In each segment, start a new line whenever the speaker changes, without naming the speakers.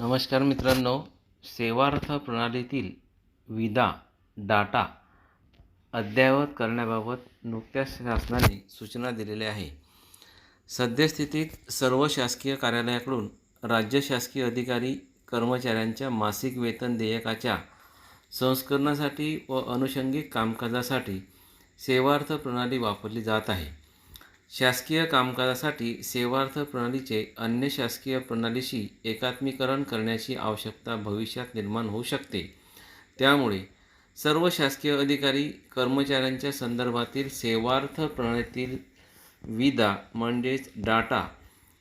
नमस्कार मित्रांनो सेवार्थ प्रणालीतील विदा डाटा अद्ययावत करण्याबाबत नुकत्याच शासनाने सूचना दिलेल्या आहे. सद्यस्थितीत सर्व शासकीय कार्यालयाकडून राज्य शासकीय अधिकारी कर्मचाऱ्यांच्या मासिक वेतन देयकाच्या संस्करणासाठी व अनुषंगिक कामकाजासाठी सेवार्थ प्रणाली वापरली जात आहे. शासकीय कामकाजासाठी सेवार्थ प्रणालीचे अन्य शासकीय प्रणालीशी एकात्मीकरण करण्याची आवश्यकता भविष्यात निर्माण होऊ शकते. त्यामुळे सर्व शासकीय अधिकारी कर्मचाऱ्यांच्या संदर्भातील सेवार्थ प्रणालीतील विदा म्हणजेच डाटा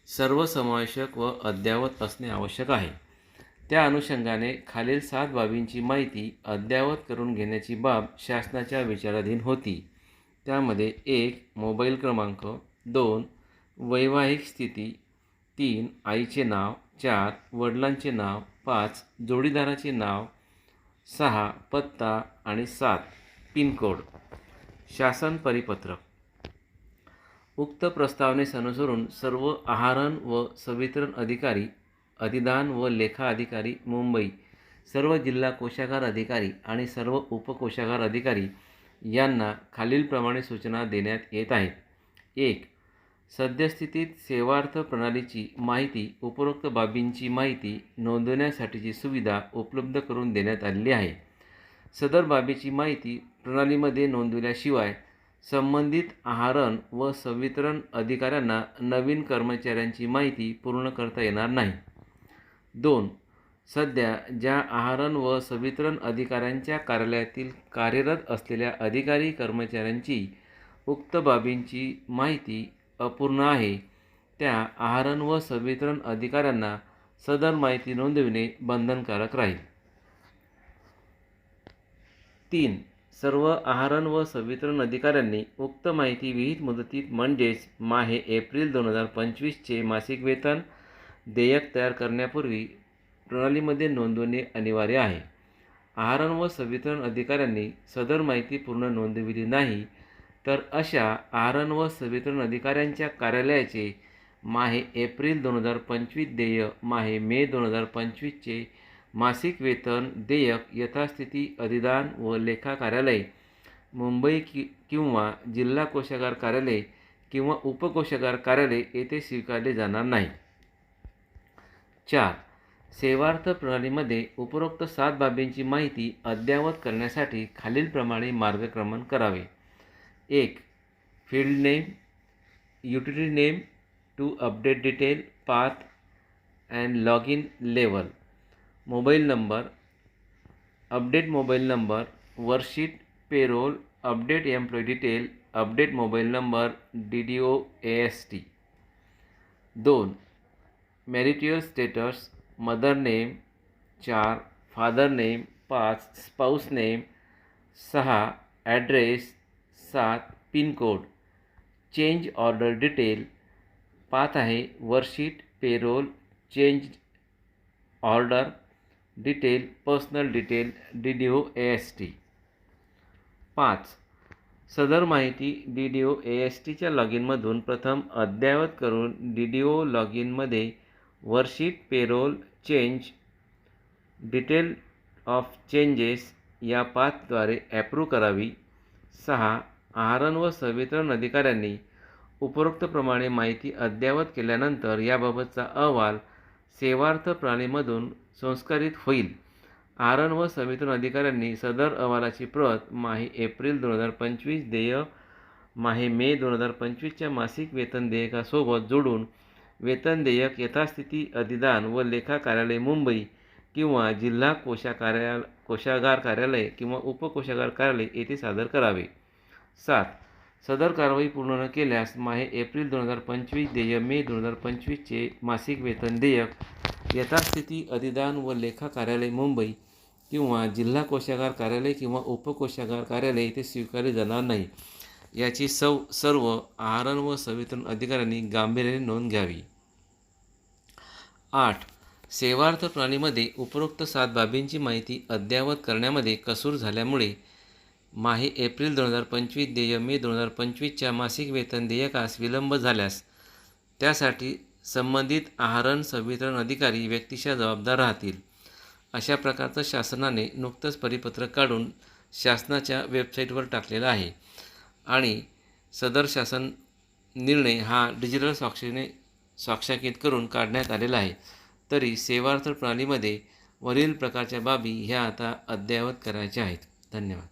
सर्वसमावेशक व अद्ययावत असणे आवश्यक आहे. त्या अनुषंगाने खालील सात बाबींची माहिती अद्ययावत करून घेण्याची बाब शासनाच्या विचाराधीन होती. त्यामध्ये एक मोबाईल क्रमांक दोन वैवाहिक स्थिती तीन आईचे नाव चार वडिलांचे नाव पाच जोडीदाराचे नाव सहा पत्ता आणि सात पिनकोड. शासन परिपत्रक. उक्त प्रस्तावनेस अनुसरून सर्व आहारण व संवितरण अधिकारी अधिदान व लेखा अधिकारी मुंबई सर्व जिल्हा कोशागार अधिकारी आणि सर्व उपकोशागार अधिकारी यांना खालीलप्रमाणे सूचना देण्यात येत आहेत. एक सद्यस्थितीत सेवार्थ प्रणालीची माहिती उपरोक्त बाबींची माहिती नोंदवण्यासाठीची सुविधा उपलब्ध करून देण्यात आलेली आहे. सदर बाबीची माहिती प्रणालीमध्ये नोंदवल्याशिवाय संबंधित आहारण व संवितरण अधिकाऱ्यांना नवीन कर्मचाऱ्यांची माहिती पूर्ण करता येणार नाही. दोन सध्या ज्या आहारण व संवितरण अधिकाऱ्यांच्या कार्यालयातील कार्यरत असलेल्या अधिकारी कर्मचाऱ्यांची उक्त बाबींची माहिती अपूर्ण आहे त्या आहारण व संवितरण अधिकाऱ्यांना सदर माहिती नोंदविणे बंधनकारक राहील. तीन. सर्व आहारण व संवितरण अधिकाऱ्यांनी उक्त माहिती विहित मुदतीत म्हणजेच माहे एप्रिल दोन हजार पंचवीसचे मासिक वेतन देयक तयार करण्यापूर्वी प्रणालीमध्ये नोंदवणे अनिवार्य आहे. आहारण व संवितरण अधिकाऱ्यांनी सदर माहिती पूर्ण नोंदविली नाही तर अशा आहारण व संवितरण अधिकाऱ्यांच्या कार्यालयाचे माहे एप्रिल दोन हजार पंचवीस देय माहे मे दोन हजार पंचवीसचे मासिक वेतन देयक यथास्थिती अधिदान व लेखा कार्यालय मुंबई कि किंवा जिल्हा कोशागार कार्यालय किंवा उपकोशागार कार्यालय येथे स्वीकारले जाणार नाही. चार सेवार्थ प्रणालीमध्ये उपरोक्त सात बाबींची माहिती अद्ययावत करण्यासाठी खालीलप्रमाणे मार्गक्रमण करावे. एक field name utility name to update detail path and log in level. Mobile number update mobile number worksheet payroll update employee detail update mobile number D D O A S T. दोन marital status mother name चार father name पाच spouse name सहा address सात pin code. Change order detail पाच आहे. Worksheet payroll change order detail personal detail D D O A S T. पाच सदर माहिती D D O A S टीच्या लॉग इनमधून प्रथम अद्ययावत करून डी डी ओ लॉग इनमध्ये वर्षिक payroll change detail of changes या पाथद्वारे ॲप्रूव्ह करावी. सहा आहारण व संवितरण अधिकाऱ्यांनी उपरोक्तप्रमाणे माहिती अद्ययावत केल्यानंतर याबाबतचा अहवाल सेवार्थ प्रणालीमधून संस्कारित होईल. आहारण व संवितरण अधिकाऱ्यांनी सदर अहवालाची प्रत माही एप्रिल दोन हजार पंचवीस देय माहे मे दोन हजार पंचवीसच्या मासिक वेतन देयकासोबत जोडून वेतन देयक यथास्थिती अधिदान व लेखा कार्यालय मुंबई किंवा जिल्हा कोशा कार्या कोशागार कार्यालय किंवा उपकोशागार कार्यालय येथे सादर करावे. सात. सदर कारवाई पूर्ण न केल्यास माहे एप्रिल दोन हजार पंचवीस देय मे दोन हजार पंचवीसचे मासिक वेतन देयक यथास्थिती अधिदान व लेखा कार्यालय मुंबई किंवा जिल्हा कोशागार कार्यालय किंवा उपकोशागार कार्यालय येथे स्वीकारले जाणार नाही. याची सव सर्व आहारण व संवितरण अधिकाऱ्यांनी गांभीर्याने नोंद घ्यावी. आठ. सेवार्थ प्रणालीमध्ये उपरोक्त सात बाबींची माहिती अद्ययावत करण्यामध्ये कसूर झाल्यामुळे माहे एप्रिल दोन हजार पंचवीस देय मे दोन हजार पंचवीसच्या मासिक वेतन देयकास विलंब झाल्यास त्यासाठी संबंधित आहारण संवितरण अधिकारी व्यक्तीशा जबाबदार राहतील. अशा प्रकारचं शासनाने नुकतंच परिपत्रक काढून शासनाच्या वेबसाईटवर टाकलेलं आहे. आणि सदर शासन निर्णय हा डिजिटल स्वाक्षरीने स्वाक्षाकित करून काढण्यात आलेला आहे. तरी सेवार्थ प्रणालीमध्ये वरील प्रकारच्या बाबी ह्या आता अद्ययावत करायच्या आहेत. धन्यवाद.